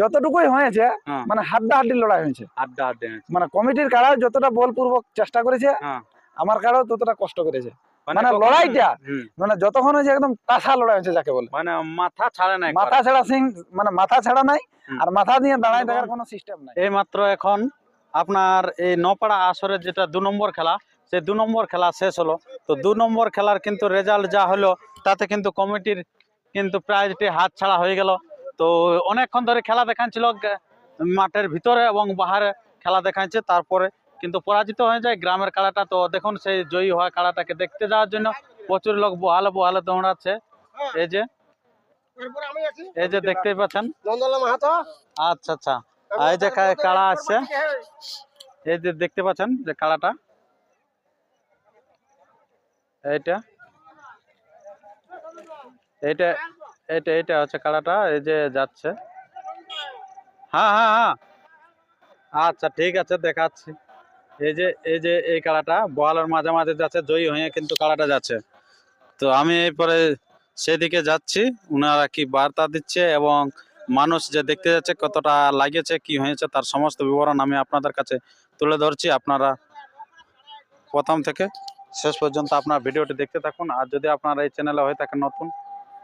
যতটুকুই হয়েছে হ্যাঁ। মানে হাড্ডা হাড্ডির লড়াই হয়েছে। মানে কমিটির কাড়াও যতটা বলপূর্বক চেষ্টা করেছে হ্যাঁ। আমার ততটা কষ্ট করেছে। মানে লড়াইটা মানে যতক্ষণ হয়েছে একদম টাসা লড়াই হয়েছে যাকে বলে। মানে মাথা ছাড়ে নাই মাথা ছাড়া সিং মানে মাথা ছাড়া নাই আর মাথা দিয়ে দাঁড়ায় থাকার কোনো সিস্টেম নাই। এই মাত্র এখন আপনার এই নপাড়া আসরের যেটা দু নম্বর খেলা সেই দু নম্বর খেলা শেষ হলো। তো দু নম্বর খেলার কিন্তু রেজাল্ট যা হলো তাতে কিন্তু কমিটির কিন্তু প্রাইজটি হাত ছাড়া হয়ে গেল। তো অনেকক্ষণ ধরে খেলা দেখাচ্ছিল মাঠের ভিতরে এবং বাহারে খেলা দেখাচ্ছে তারপরে কিন্তু পরাজিত হয়ে যায়। গ্রামের খেলাটা তো দেখুন সেই জয়ী হওয়া খেলাটাকে দেখতে যাওয়ার জন্য প্রচুর লোক বহালে বহালে দৌড়াচ্ছে। এই যে এই যে দেখতেই পাচ্ছেন। আচ্ছা আচ্ছা। এই যে কাড়া আসছে এই যে দেখতে পাচ্ছেন যে কাড়াটা এইটা। এইটা এইটা এইটা হচ্ছে কাড়াটা এই যে যাচ্ছে। হ্যাঁ হ্যাঁ হ্যাঁ। আচ্ছা ঠিক আছে, দেখাচ্ছি। এই যে এই যে, এই কাড়াটা বহালের মাঝে মাঝে যাচ্ছে, জয়ী হয়ে কিন্তু কাড়াটা যাচ্ছে। তো আমি এরপরে সেদিকে যাচ্ছি ওনারা কি বার্তা দিচ্ছে এবং মানুষ যে দেখতে যাচ্ছে, কতটা লাগিয়েছে, কি হয়েছে, তার সমস্ত বিবরণ আমি আপনাদের কাছে তুলে ধরছি। আপনারা প্রথম থেকে শেষ পর্যন্ত আপনার ভিডিওটি দেখতে থাকুন। আর যদি আপনারা এই চ্যানেলে হয়ে থাকেন নতুন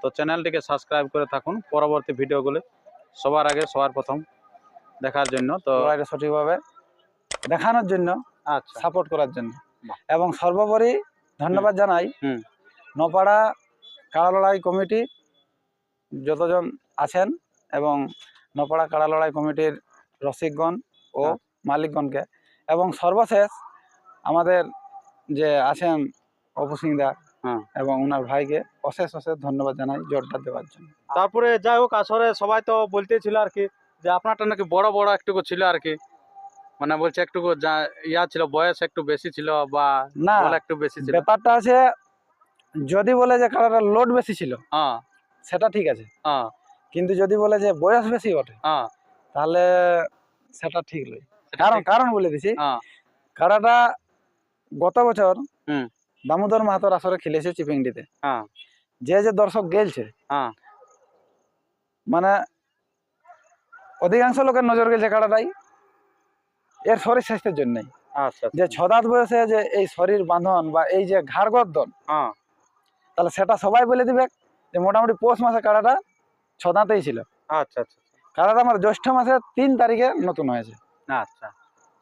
তো চ্যানেলটিকে সাবস্ক্রাইব করে থাকুন পরবর্তী ভিডিওগুলি সবার আগে সবার প্রথম দেখার জন্য। তো লড়াইটা সঠিকভাবে দেখানোর জন্য আচ্ছা। সাপোর্ট করার জন্য। এবং সর্বোপরি ধন্যবাদ জানাই নপাড়া কাড়া লড়াই কমিটি যতজন আছেন এবং নপাড়া কাড়া লড়াই কমিটির রসিকগণ ও হ্যাঁ। মালিকগণকে। এবং সর্বশেষ আমাদের যে আছেন অপু সিংদা। এবং ওনার ভাইকে অশেষ অশেষ ধন্যবাদ জানাই জোরটা দেওয়ার জন্য। তারপরে যাই হোক আসরে সবাই তো বলতেছিল আর কি যে আপনারটা নাকি বড় বড় একটুকু ছিল আর কি। মানে বলছে একটু ইয়া ছিল বয়স একটু বেশি ছিল বা না একটু বেশি ছিল? ব্যাপারটা আছে যদি বলে যে কাড়াটার লোড বেশি ছিল হ্যাঁ। সেটা ঠিক আছে। হ্যাঁ। কিন্তু যদি বলে যে বয়স বেশি ওঠে হ্যাঁ। তাহলে সেটা ঠিক নয়। কারণ কারণ বলে দিছি হ্যাঁ। কাড়াটা গত বছর হুম। দামোদর মাহাতোর আসরে খেলেছে চিপিংডিতে হ্যাঁ। যে যে দর্শক গেলছে হ্যাঁ। মানে অধিকাংশ লোকের নজর গেছে কাড়াটাই এর শরীর স্বাস্থ্যের জন্যই। আচ্ছা যে ছদাত বয়সে যে এই শরীর বাঁধন বা এই যে ঘাড় গর্দন হ্যাঁ। তাহলে সেটা সবাই বলে দিবে যে মোটামুটি পৌষ মাসে কাড়াটা ছদাতেই ছিল। আচ্ছা আচ্ছা কাড়াটা আমার জ্যৈষ্ঠ মাসে তিন তারিখে নতুন হয়েছে। আচ্ছা।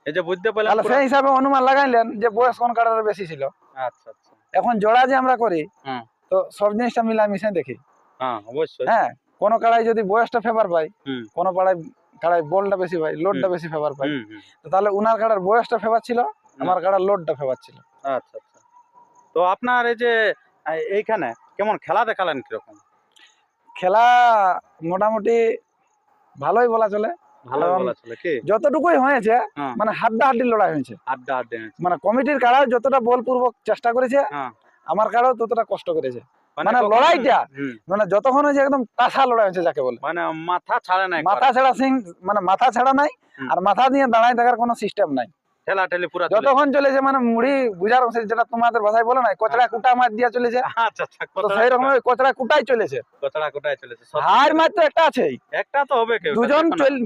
এই যে বুঝতে পারলাম সেই হিসাবে অনুমান লাগাইলেন যে বয়স কোন কাটার বেশি ছিল। আচ্ছা আচ্ছা। এখন জোড়া যে আমরা করি তো সব জিনিসটা মিলামিশে দেখি। হ্যাঁ অবশ্যই। হ্যাঁ কোন কাড়াই যদি বয়সটা ফেভার হুম। কোন পাড়ায় কাড়াই বলটা বেশি পায় লোডটা বেশি ফেভার তো তাহলে উনার কাড়ার বয়সটা ফেভার ছিল আমার কাড়ার লোডটা ফেভার ছিল। আচ্ছা আচ্ছা। তো আপনার এই যে এইখানে কেমন খেলা দেখালেন কীরকম? খেলা মোটামুটি ভালোই বলা চলে। যতটুকুই হয়েছে হ্যাঁ। মানে হাড্ডা হাড্ডি লড়াই হয়েছে। হাড্ডা হাড্ডি মানে কমিটির কারা যতটা বলপূর্বক চেষ্টা করেছে হ্যাঁ। আমার কারও ততটা কষ্ট করেছে। মানে লড়াইটা মানে যতক্ষণ হয়েছে একদম টাসা লড়াই হয়েছে যাকে বলে। মানে মাথা ছাড়া নাই মাথা ছাড়া সিং মানে মাথা ছাড়া নাই আর মাথা দিয়ে দাঁড়ায় থাকার কোনো সিস্টেম নাই। ঠেলা ঠেলি পুরা যতক্ষণ চলেছে মানে মুড়ি বুঝার যেটা তোমাদের ভাষায় বলে না কচড়া কুটা মার দিয়া চলেছে। আচ্ছা আচ্ছা সেই রকম কচড়া কুটাই চলেছে। কতটা কোটায় চলেছে হার। মার তো একটা আছেই। একটা তো হবে কেউ দুজন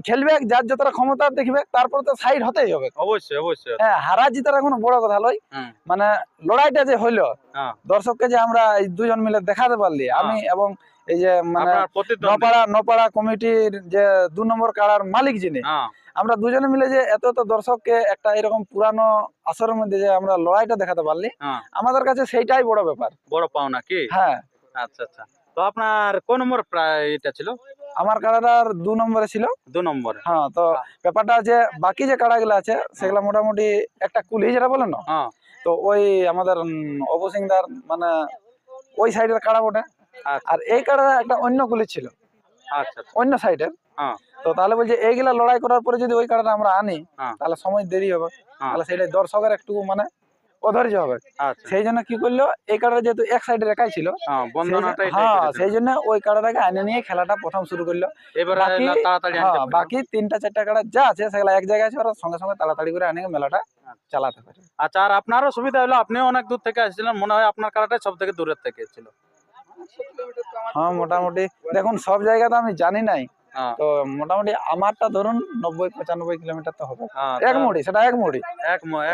খেলবে যার যতটা ক্ষমতা দেখবে তারপর তো সাইড হতেই হবে। অবশ্যই অবশ্যই। হ্যাঁ হারা জিতার কোনো বড় কথা লই। মানে লড়াইটা যে হইল হ্যাঁ। দর্শককে যে আমরা এই দুজন মিলে দেখাতে পারলি আমি এবং এই যে মানে নপাড়া নপাড়া কমিটির যে দু নম্বর কাড়ার মালিক যিনি হ্যাঁ। আমরা দুজনে মিলে যে এত এত দর্শককে একটা এরকম পুরানো আসরের মধ্যে যে আমরা লড়াইটা দেখাতে পারলি হ্যাঁ। আমাদের কাছে সেইটাই বড় ব্যাপার। বড় পাওনা কি? হ্যাঁ। আচ্ছা আচ্ছা। তো আপনার কোন নম্বর প্রায় এটা ছিল? আমার কাড়াটার দু নম্বরে ছিল। দু নম্বরে। হ্যাঁ তো ব্যাপারটা যে বাকি যে কাড়াগুলো আছে সেগুলা মোটামুটি একটা কুলি যেটা বলে না? হ্যাঁ। তো ওই আমাদের অবসিংদার মানে ওই সাইডের কাড়া বটে। আর এই কাড়া একটা অন্য কুলি ছিল। আচ্ছা আচ্ছা। অন্য সাইডের হ্যাঁ। তো তাহলে বলছে এইগুলা লড়াই করার পরে যদি ওই কাড়াটা আমরা আনি হ্যাঁ। তাহলে সময় দেরি হবে। হ্যাঁ। তাহলে সেটা দর্শকের একটু মানে অধৈর্য হবে। আচ্ছা। সেই জন্য কি করল এই যেহেতু এক সাইডে একাই ছিল হ্যাঁ সেই জন্য- ওই আনে নিয়ে খেলাটা প্রথম শুরু করল। বাকি- তিনটা চারটা কাড়া যা আছে সেগুলো এক জায়গায় আছে ওরা সঙ্গে সঙ্গে তাড়াতাড়ি করে আনে মেলাটা চালাতে পারে। আচ্ছা আর আপনারও সুবিধা হলো আপনিও অনেক দূর থেকে আসছিলেন মনে হয় আপনার কারাটাই সব থেকে দূরের থেকে ছিল। হ্যাঁ মোটামুটি। দেখুন সব জায়গা তো আমি জানি নাই। হ্যাঁ, তো মোটামুটি আমারটা ধরুন নব্বই পঁচানব্বই কিলোমিটার তো হবে। হ্যাঁ, এক মুড়ি সেটা এক মুড়ি।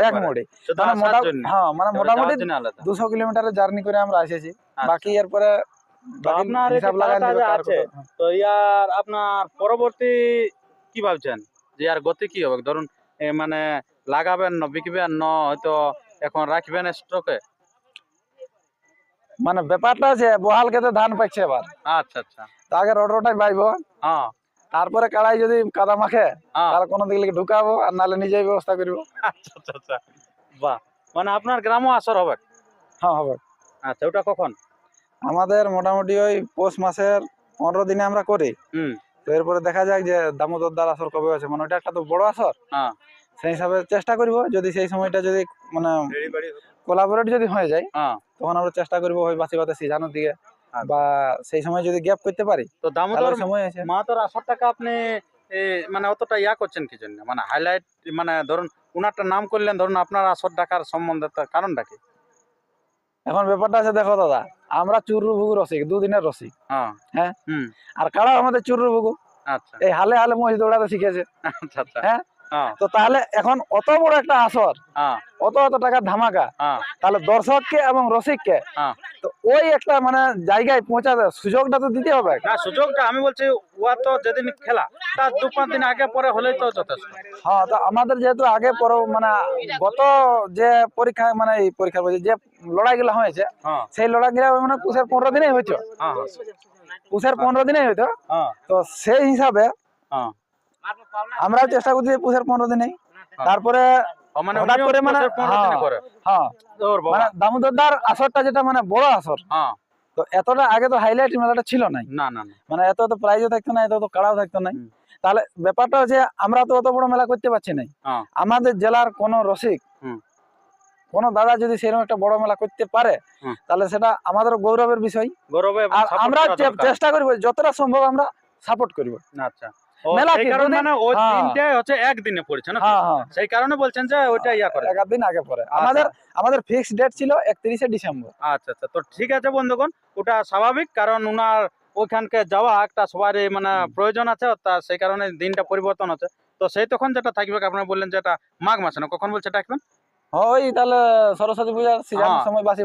এক মুড়ি। মানে। হ্যাঁ মানে মোটামুটি। দুশো কিলোমিটারের জার্নি করে আমরা এসেছি আচ্ছা। বাকি এরপরে আপনার হ্যাঁ। তো ইয়ার আপনার পরবর্তী কি ভাবছেন? যে আর গতি কি হবে? ধরুন মানে লাগাবেন না বিকবেন না হয়তো এখন রাখবেন স্টকে মানে ব্যাপারটা আছে বহাল খেতে ধান পাচ্ছে এবার। আচ্ছা আচ্ছা। তো আগে রোডটাই বাইব। হ্যাঁ। তারপরে কাড়াই যদি কাদা মাখে হ্যাঁ। তাহলে কোনো দিকে ঢুকাবো আর নাহলে নিজেই ব্যবস্থা করব। আচ্ছা আচ্ছা আচ্ছা। বাহ। মানে আপনার গ্রামও আসর হবে? হ্যাঁ হবে। আচ্ছা ওটা কখন? আমাদের মোটামুটি ওই পৌষ মাসের পনেরো দিনে আমরা করি। হুম। তো এরপরে দেখা যাক যে দামোদর দ্বার আসর কবে আছে। মানে ওটা একটা তো বড় আসর। হ্যাঁ। সেই হিসাবে চেষ্টা করব যদি সেই সময়টা যদি মানে কোলাবোরেট যদি হয়ে যায়। হ্যাঁ। তখন আমরা চেষ্টা করব ওই বাসি বাতে সিজানোর দিকে। আচ্ছা। বা সেই সময় যদি গ্যাপ করতে পারি তো দামোদর সময় আছে। মা তোর আসর টাকা আপনি মানে অতটা ইয়া করছেন কি জন্য? মানে হাইলাইট মানে ধরুন উনারটা নাম করলেন ধরুন আপনার আসর টাকার সম্বন্ধে তার কারণটা কি? এখন ব্যাপারটা আছে দেখো দাদা আমরা চুরু ভুগু রসিক দুদিনের রসিক। হ্যাঁ। হ্যাঁ। আর কারা আমাদের চুরু ভুগু? আচ্ছা। এই হালে হালে মহিষ দৌড়াতে শিখেছে। আচ্ছা আচ্ছা। হ্যাঁ। হ্যাঁ। তো তাহলে এখন অত বড় একটা আসর হ্যাঁ। অত অত টাকার ধামাকা হ্যাঁ। তাহলে দর্শককে এবং রসিককে। তো ওই একটা মানে জায়গায় পৌঁছাতে সুযোগটা তো দিতে হবে। না সুযোগটা আমি বলছি ওয়া তো যেদিন খেলা তার দু পাঁচ দিন আগে পরে হলেই তো যথেষ্ট। হ্যাঁ তো আমাদের যেহেতু আগে পরে মানে গত যে পরীক্ষা মানে এই পরীক্ষা বলছি যে লড়াইগুলো হয়েছে হ্যাঁ। সেই লড়াইগুলো মানে পুষের পনেরো দিনেই হয়েছে। হ্যাঁ পুষের পনেরো দিনেই হইতো হ্যাঁ। তো সেই হিসাবে হ্যাঁ আমরাও চেষ্টা করছি পুষের পনেরো তারপরে মানে হঠাৎ করে মানে- পনেরো দিনে হ্যাঁ। করে। হ্যাঁ। ওর বাবা। মানে দামোদরদার আসরটা যেটা মানে বড় আসর। হ্যাঁ। তো এতটা আগে তো হাইলাইট মেলাটা ছিল নাই। না না না। মানে এত তো প্রাইজও থাকতো না এত তো কাড়াও থাকতো না তাহলে ব্যাপারটা হচ্ছে আমরা তো অত বড় মেলা করতে পারছি না হ্যাঁ। আমাদের জেলার কোন রসিক কোন দাদা যদি সেরকম একটা বড় মেলা করতে পারে তাহলে সেটা আমাদের গৌরবের বিষয়। আমরা। চেষ্টা করব যতটা সম্ভব আমরা সাপোর্ট করব। আচ্ছা। মেলা? মানে ওই হ্যাঁ। দিনটাই হচ্ছে একদিনে পড়েছে না হ্যাঁ হ্যাঁ। সেই কারণে বলছেন যে ওইটা ইয়া করে। এক আগে পরে আমাদের আমাদের ফিক্স ডেট ছিল একত্রিশে ডিসেম্বর। আচ্ছা আচ্ছা। তো ঠিক আছে বন্ধুগণ ওটা স্বাভাবিক কারণ উনার ওইখানকে যাওয়া একটা সবারই মানে প্রয়োজন আছে তা সেই কারণে দিনটা পরিবর্তন আছে তো সেই তখন যেটা থাকবে আপনারা বললেন যে এটা মাঘ মাসে না কখন বলছে ডাকবেন ওই তাহলে সরস্বতী পূজার সময় বাসি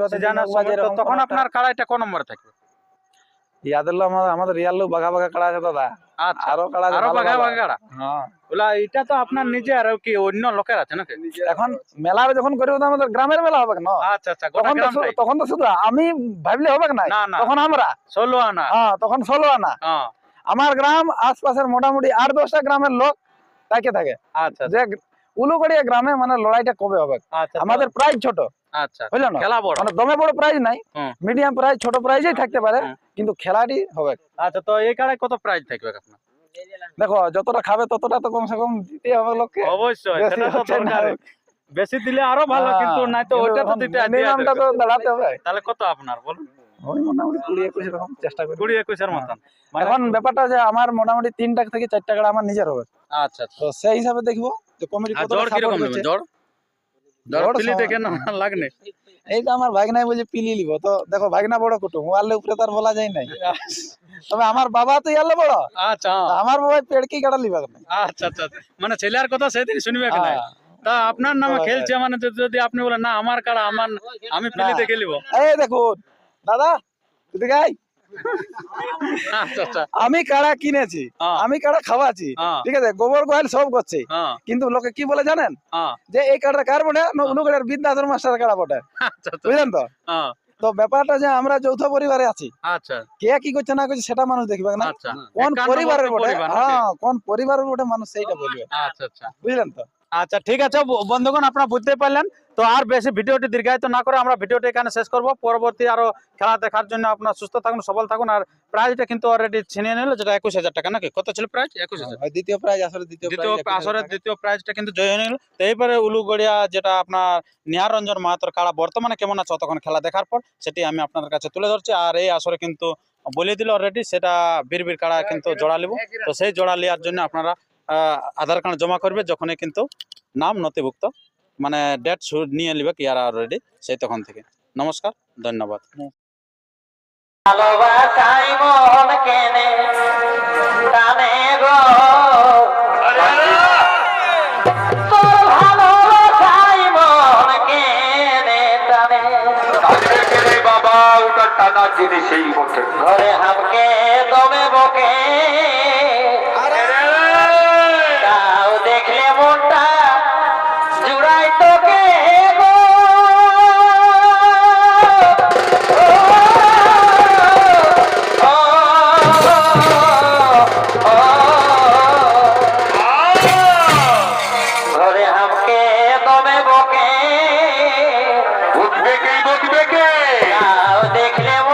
তখন আপনার কাড়াইটা কোন নম্বরে থাকবে? আমাদের বাঘা বাঘা কাড়া আছে দাদা। আচ্ছা। আরও কাড়া আরও বাঘা বাঘা কাড়া? হ্যাঁ। ওলা এটা তো আপনার নিজে আর কি অন্য লোকের আছে নাকি? এখন মেলা যখন করব তো আমাদের গ্রামের মেলা হবে না? আচ্ছা আচ্ছা গোটা গ্রামটাই। তখন তো শুধু আমি ভাবলে হবে না তখন আমরা। ষোলো আনা। হ্যাঁ তখন ষোলো আনা। হ্যাঁ। আমার গ্রাম আশপাশের মোটামুটি আট দশটা গ্রামের লোক তাকে থাকে। আচ্ছা যে উলুগড়িয়া গ্রামে মানে লড়াইটা কবে হবে? আচ্ছা। আমাদের প্রায় ছোট। আচ্ছা বুঝলো না? খেলা বড়। মানে দমে বড় প্রাইজ নাই মিডিয়াম প্রাইজ ছোট প্রাইজেই থাকতে পারে কিন্তু খেলাটি হবে। আচ্ছা তো এই কাড়ায় কত প্রাইজ থাকবে আপনার? দেখো যতটা খাবে ততটা তো কমসে কম দিতে হবে লোককে। অবশ্যই বেশি সেটা তো দরকার বেশি দিলে আরও ভালো হ্যাঁ, কিন্তু নাই তো ওইটা তো এখন দিতে দিয়ে তো দাঁড়াতে হবে। তাহলে কত আপনার বলুন? ওই মোটামুটি কুড়ি একুশ এরকম চেষ্টা করি। কুড়ি একুশের মতন। মানে- এখন ব্যাপারটা যে আমার মোটামুটি থেকে আমার নিজের হবে। আচ্ছা আচ্ছা। তো সেই হিসাবে দেখব যে কমিটি কীরকম লাগনে? এই তো আমার ভাগনাই বলছে পিলি লিব। তো দেখো ভাগনা বড় কুটুম ওয়ালে উপরে তার বলা যায় নাই। তবে আমার বাবা তো ইয়ালে বড়? আচ্ছা। আমার বাবা পেড়কি কাটা লিবা আচ্ছা আচ্ছা মানে ছেলের কথা সেদিন শুনবে হ্যাঁ। তা আপনার নামে খেলছে মানে যদি- আপনি বলেন না আমার কাড়া আমার আমি পিলি না। দেখে নিব এই দেখুন। দাদা। আচ্ছা আচ্ছা। আমি কাড়া কিনেছি হ্যাঁ, আমি কাড়া খাওয়াছি হ্যাঁ, ঠিক আছে? গোবর গোয়াল সব করছে। হ্যাঁ, কিন্তু লোকে কি বলে জানেন? যে এই কাড়া কার বটে? না উনুগড়ের বিদ্যাধর মাস্টার কাড়া বটে। আচ্ছা বুঝলেন তো? তো ব্যাপারটা যে আমরা যৌথ পরিবারে আছি। আচ্ছা। কে কি করছে না করছে সেটা মানুষ দেখবে না। কোন পরিবারের বটে? হ্যাঁ কোন পরিবারের বটে মানুষ সেইটা বলবে। আচ্ছা আচ্ছা। বুঝলেন তো? আচ্ছা ঠিক আছে বন্ধুগণ আপনারা বুঝতে পারলেন। তো আর বেশি ভিডিওটি দীর্ঘায়িত না করে আমরা ভিডিওটি এখানে শেষ করব। পরবর্তী আরও খেলা দেখার জন্য আপনার সুস্থ থাকুন সবল থাকুন। আর প্রাইজটা কিন্তু অলরেডি ছিনিয়ে নিল যেটা একুশ হাজার টাকা নাকি? কত ছিল প্রাইজ একুশ হাজার। দ্বিতীয় প্রাইজ আসলে দ্বিতীয় আসরের দ্বিতীয় প্রাইজটা কিন্তু জয় হয়ে নিল। তো এইবারে উলুগড়িয়া যেটা আপনার নিহার রঞ্জন মাহাতর কাড়া বর্তমানে কেমন আছে তখন খেলা দেখার পর সেটি আমি আপনাদের কাছে তুলে ধরছি। আর এই আসরে কিন্তু বলে দিল অলরেডি সেটা বীর বীর কাড়া কিন্তু জোড়া লিব তো সেই জোড়া নেওয়ার জন্য আপনারা আধার কার্ড জমা করবে যখনই কিন্তু নাম নথিভুক্ত মানে ডেট নিয়ে নেবে কি আর অলরেডি সেই তখন থেকে নমস্কার ধন্যবাদ কেনে জিনিস ঘরে হামকে দমে বকে